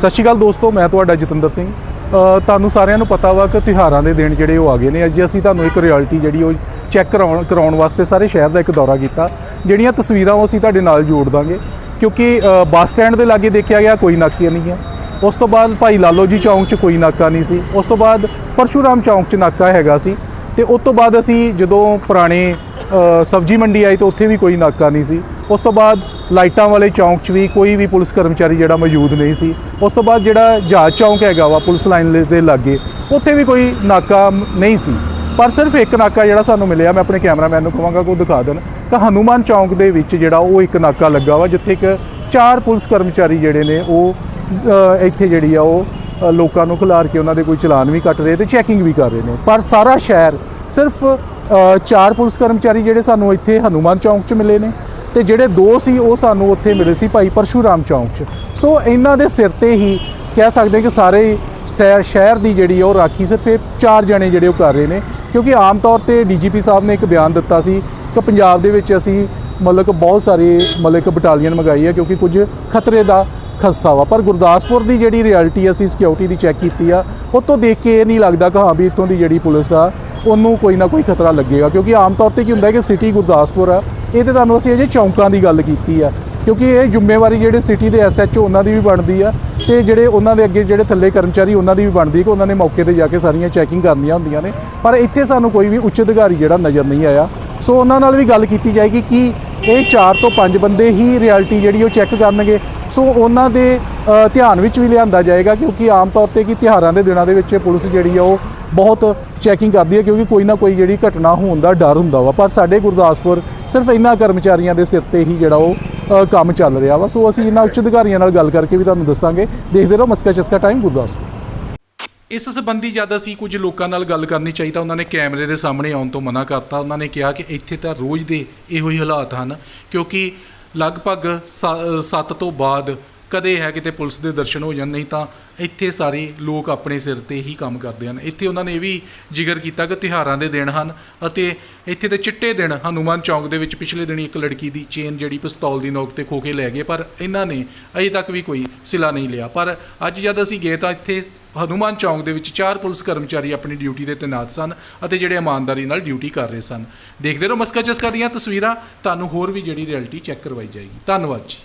ਸਤਿ ਸ਼੍ਰੀ ਅਕਾਲ ਦੋਸਤੋ, ਮੈਂ ਤੁਹਾਡਾ ਜਤਿੰਦਰ ਸਿੰਘ। ਤੁਹਾਨੂੰ ਸਾਰਿਆਂ ਨੂੰ ਪਤਾ ਵਾ ਕਿ ਤਿਉਹਾਰਾਂ ਦੇ ਦਿਨ ਜਿਹੜੇ ਉਹ ਆ ਗਏ ਨੇ। ਅੱਜ ਅਸੀਂ ਤੁਹਾਨੂੰ ਇੱਕ ਰਿਐਲਿਟੀ ਜਿਹੜੀ ਉਹ ਚੈੱਕ ਕਰਾਉਣ ਕਰਾਉਣ ਵਾਸਤੇ ਸਾਰੇ ਸ਼ਹਿਰ ਦਾ ਇੱਕ ਦੌਰਾ ਕੀਤਾ। ਜਿਹੜੀਆਂ ਤਸਵੀਰਾਂ ਉਹ ਅਸੀਂ ਤੁਹਾਡੇ ਨਾਲ ਜੋੜ ਦਾਂਗੇ। ਕਿਉਂਕਿ ਬੱਸ ਸਟੈਂਡ ਦੇ ਲਾਗੇ ਦੇਖਿਆ ਗਿਆ, ਕੋਈ ਨਾਕੀਆਂ ਨਹੀਂ ਹੈ ਉਸ ਤੋਂ ਬਾਅਦ ਭਾਈ ਲਾਲੋ ਜੀ ਚੌਂਕ 'ਚ ਕੋਈ ਨਾਕਾ ਨਹੀਂ ਸੀ। ਉਸ ਤੋਂ ਬਾਅਦ ਪਰਸ਼ੂਰਾਮ ਚੌਂਕ 'ਚ ਨਾਕਾ ਹੈਗਾ ਸੀ। ਤੇ ਉਸ ਤੋਂ ਬਾਅਦ ਅਸੀਂ ਜਦੋਂ ਪੁਰਾਣੇ ਸਬਜ਼ੀ ਮੰਡੀ ਆਈ ਤਾਂ ਉੱਥੇ ਵੀ ਕੋਈ ਨਾਕਾ ਨਹੀਂ ਸੀ। ਉਸ ਤੋਂ ਬਾਅਦ ਲਾਈਟਾਂ ਵਾਲੇ ਚੌਂਕ 'ਚ ਵੀ ਕੋਈ ਵੀ ਪੁਲਿਸ ਕਰਮਚਾਰੀ ਜਿਹੜਾ ਮੌਜੂਦ ਨਹੀਂ ਸੀ। ਉਸ ਤੋਂ ਬਾਅਦ ਜਿਹੜਾ ਜਹਾਜ਼ ਚੌਂਕ ਹੈਗਾ ਵਾ, ਪੁਲਿਸ ਲਾਈਨ ਦੇ ਲਾਗੇ, ਉੱਥੇ ਵੀ ਕੋਈ ਨਾਕਾ ਨਹੀਂ ਸੀ। ਪਰ ਸਿਰਫ ਇੱਕ ਨਾਕਾ ਜਿਹੜਾ ਸਾਨੂੰ ਮਿਲਿਆ, ਮੈਂ ਆਪਣੇ ਕੈਮਰਾਮੈਨ ਨੂੰ ਕਹਾਂਗਾ ਕਿ ਉਹ ਦਿਖਾ ਦੇਣ। ਤਾਂ ਹਨੂਮਾਨ ਚੌਂਕ ਦੇ ਵਿੱਚ ਜਿਹੜਾ ਉਹ ਇੱਕ ਨਾਕਾ ਲੱਗਾ ਵਾ, ਜਿੱਥੇ ਇੱਕ ਚਾਰ ਪੁਲਿਸ ਕਰਮਚਾਰੀ ਜਿਹੜੇ ਨੇ, ਉਹ ਇੱਥੇ ਜਿਹੜੀ ਆ ਉਹ ਲੋਕਾਂ ਨੂੰ ਖਿਲਾਰ ਕੇ ਉਹਨਾਂ ਦੇ ਕੋਈ ਚਲਾਨ ਵੀ ਕੱਟ ਰਹੇ ਤੇ ਚੈਕਿੰਗ ਵੀ ਕਰ ਰਹੇ ਨੇ। ਪਰ ਸਾਰਾ ਸ਼ਹਿਰ ਸਿਰਫ ਚਾਰ ਪੁਲਿਸ ਕਰਮਚਾਰੀ ਜਿਹੜੇ ਸਾਨੂੰ ਇੱਥੇ ਹਨੂਮਾਨ ਚੌਂਕ 'ਚ ਮਿਲੇ ਨੇ ਤੇ ਜਿਹੜੇ ਦੋ ਸੀ, ਉਹ ਸਾਨੂੰ ਉੱਥੇ ਮਿਲੇ ਸੀ ਭਾਈ ਪਰਸ਼ੂਰਾਮ ਚੌਂਕ 'ਚ। ਸੋ ਇਹਨਾਂ ਦੇ ਸਿਰ ਤੇ ਹੀ ਕਹਿ ਸਕਦੇ ਕਿ ਸਾਰੇ ਸ਼ਹਿ- ਸ਼ਹਿਰ ਦੀ ਜਿਹੜੀ ਆ ਉਹ ਰਾਖੀ ਸਿਰਫ ਇਹ ਚਾਰ ਜਣੇ ਜਿਹੜੇ ਉਹ ਕਰ ਰਹੇ ਨੇ, ਕਿਉਂਕਿ ਆਮ ਤੌਰ ਤੇ ਡੀਜੀਪੀ ਸਾਹਿਬ ਨੇ ਇੱਕ ਬਿਆਨ ਦਿੱਤਾ ਸੀ ਕਿ ਪੰਜਾਬ ਦੇ ਵਿੱਚ ਅਸੀਂ ਮਤਲਬ ਕਿ ਬਹੁਤ ਸਾਰੇ ਮਤਲਬ ਕਿ ਬਟਾਲੀਅਨ ਮੰਗਾਈ ਹੈ ਕਿਉਂਕਿ ਕੁਝ ਖਤਰੇ ਦਾ ਖਸਾ ਵਾ। ਪਰ ਗੁਰਦਾਸਪੁਰ ਦੀ ਜਿਹੜੀ ਰਿਐਲਿਟੀ ਅਸੀਂ ਸਿਕਿਉਰਿਟੀ ਦੀ ਚੈੱਕ ਕੀਤੀ ਆ, ਉਹ ਤੋਂ ਦੇਖ ਕੇ ਇਹ ਨਹੀਂ ਲੱਗਦਾ ਕਿ ਹਾਂ ਵੀ ਇੱਥੋਂ ਦੀ ਜਿਹੜੀ ਪੁਲਿਸ ਆ ਉਹਨੂੰ ਕੋਈ ਨਾ ਕੋਈ ਖਤਰਾ ਲੱਗੇਗਾ। ਕਿਉਂਕਿ ਆਮ ਤੌਰ ਤੇ ਕੀ ਹੁੰਦਾ ਹੈ ਕਿ ਸਿਟੀ ਗੁਰਦਾਸਪੁਰ ਆ, ਇਹ ਤੇ ਤੁਹਾਨੂੰ ਅਸੀਂ ਅਜੇ ਚੌਂਕਾਂ ਦੀ ਗੱਲ ਕੀਤੀ ਆ। ਕਿਉਂਕਿ ਇਹ ਜ਼ਿੰਮੇਵਾਰੀ ਜਿਹੜੇ ਸਿਟੀ ਦੇ ਐਸਐਚਓ ਉਹਨਾਂ ਦੀ ਵੀ ਬਣਦੀ ਆ ਤੇ ਜਿਹੜੇ ਉਹਨਾਂ ਦੇ ਅੱਗੇ ਜਿਹੜੇ ਥੱਲੇ ਕਰਮਚਾਰੀ ਉਹਨਾਂ ਦੀ ਵੀ ਬਣਦੀ ਕਿ ਉਹਨਾਂ ਨੇ ਮੌਕੇ ਤੇ ਜਾ ਕੇ ਸਾਰੀਆਂ ਚੈਕਿੰਗ ਕਰਨੀਆਂ ਹੁੰਦੀਆਂ ਨੇ। ਪਰ ਇੱਥੇ ਸਾਨੂੰ ਕੋਈ ਵੀ ਉੱਚ ਅਧਿਕਾਰੀ ਜਿਹੜਾ ਨਜ਼ਰ ਨਹੀਂ ਆਇਆ। ਸੋ ਉਹਨਾਂ ਨਾਲ ਵੀ ਗੱਲ ਕੀਤੀ ਜਾਏਗੀ ਕਿ ਇਹ 4 ਤੋਂ 5 ਬੰਦੇ ਹੀ ਰਿਐਲਿਟੀ ਜਿਹੜੀ ਉਹ ਚੈੱਕ ਕਰਨਗੇ। ਸੋ ਉਹਨਾਂ ਦੇ ਧਿਆਨ ਵਿੱਚ ਵੀ ਲਿਆਂਦਾ ਜਾਏਗਾ ਕਿਉਂਕਿ ਆਮ ਤੌਰ ਤੇ ਕਿ ਤਿਉਹਾਰਾਂ ਦੇ ਦਿਨਾਂ ਦੇ ਵਿੱਚ ਪੁਲਿਸ ਜਿਹੜੀ ਆ ਉਹ ਬਹੁਤ ਚੈਕਿੰਗ ਕਰਦੀ ਹੈ ਕਿਉਂਕਿ ਕੋਈ ਨਾ ਕੋਈ ਜਿਹੜੀ ਘਟਨਾ ਹੋਣ ਦਾ ਡਰ ਹੁੰਦਾ ਵਾ। ਪਰ ਸਾਡੇ ਗੁਰਦਾਸਪੁਰ ਸਿਰਫ ਇਹਨਾਂ ਕਰਮਚਾਰੀਆਂ ਦੇ ਸਿਰ ਤੇ ਹੀ ਜਿਹੜਾ ਉਹ ਕੰਮ ਚੱਲ ਰਿਹਾ ਵਾ। ਸੋ ਅਸੀਂ ਇਹਨਾਂ ਉੱਚ ਅਧਿਕਾਰੀਆਂ ਨਾਲ ਗੱਲ ਕਰਕੇ ਵੀ ਤੁਹਾਨੂੰ ਦੱਸਾਂਗੇ। ਦੇਖਦੇ ਰਹੋ ਮਸਕਾ ਚਸਕਾ ਟਾਈਮ ਗੁਰਦਾਸਪੁਰ। ਇਸ ਸੰਬੰਧੀ ਜਦ ਅਸੀਂ ਕੁਝ ਲੋਕਾਂ ਨਾਲ ਗੱਲ ਕਰਨੀ ਚਾਹੀ ਤਾਂ ਉਹਨਾਂ ਨੇ ਕੈਮਰੇ ਦੇ ਸਾਹਮਣੇ ਆਉਣ ਤੋਂ ਮਨਾ ਕਰਤਾ। ਉਹਨਾਂ ਨੇ ਕਿਹਾ ਕਿ ਇੱਥੇ ਤਾਂ ਰੋਜ਼ ਦੇ ਇਹੋ ਹੀ ਹਾਲਾਤ ਹਨ, ਕਿਉਂਕਿ ਲਗਭਗ 7 ਤੋਂ ਬਾਅਦ ਕਦੇ ਹੈ ਕਿਤੇ ਪੁਲਿਸ ਦੇ ਦਰਸ਼ਨ ਹੋ ਜਾਣ, ਨਹੀਂ ਤਾਂ ਇੱਥੇ ਸਾਰੇ ਲੋਕ ਆਪਣੇ ਸਿਰ ਤੇ ਹੀ ਕੰਮ ਕਰਦੇ ਹਨ। ਇੱਥੇ ਉਹਨਾਂ ਨੇ ਇਹ ਵੀ ਜ਼ਿਕਰ ਕੀਤਾ ਕਿ ਤਿਉਹਾਰਾਂ ਦੇ ਦਿਨ ਹਨ ਅਤੇ ਇੱਥੇ ਦੇ ਚਿੱਟੇ ਦਿਨ ਹਨੂਮਾਨ ਚੌਂਕ ਦੇ ਵਿੱਚ ਪਿਛਲੇ ਦਿਨੀ ਇੱਕ ਲੜਕੀ ਦੀ ਚੇਨ ਜਿਹੜੀ ਪਿਸਤੌਲ ਦੀ ਨੋਕ ਤੇ ਖੋ ਕੇ ਲੈ ਗਏ, ਪਰ ਇਹਨਾਂ ਨੇ ਅਜੇ ਤੱਕ ਵੀ ਕੋਈ ਸਿਲਾ ਨਹੀਂ ਲਿਆ। ਪਰ ਅੱਜ ਜਦ ਅਸੀਂ ਗਏ ਤਾਂ ਇੱਥੇ ਹਨੂਮਾਨ ਚੌਂਕ ਦੇ ਵਿੱਚ ਚਾਰ ਪੁਲਿਸ ਕਰਮਚਾਰੀ ਆਪਣੀ ਡਿਊਟੀ ਤੇ ਤੈਨਾਤ ਸਨ ਅਤੇ ਜਿਹੜੇ ਇਮਾਨਦਾਰੀ ਨਾਲ ਡਿਊਟੀ ਕਰ ਰਹੇ ਸਨ। ਦੇਖਦੇ ਰਹੋ ਮਸਕਾ ਚਸਕਾ ਦੀਆਂ ਤਸਵੀਰਾਂ, ਤੁਹਾਨੂੰ ਹੋਰ ਵੀ ਜਿਹੜੀ ਰਿਐਲਿਟੀ ਚੈੱਕ ਕਰਵਾਈ ਜਾਏਗੀ। ਧੰਨਵਾਦ ਜੀ।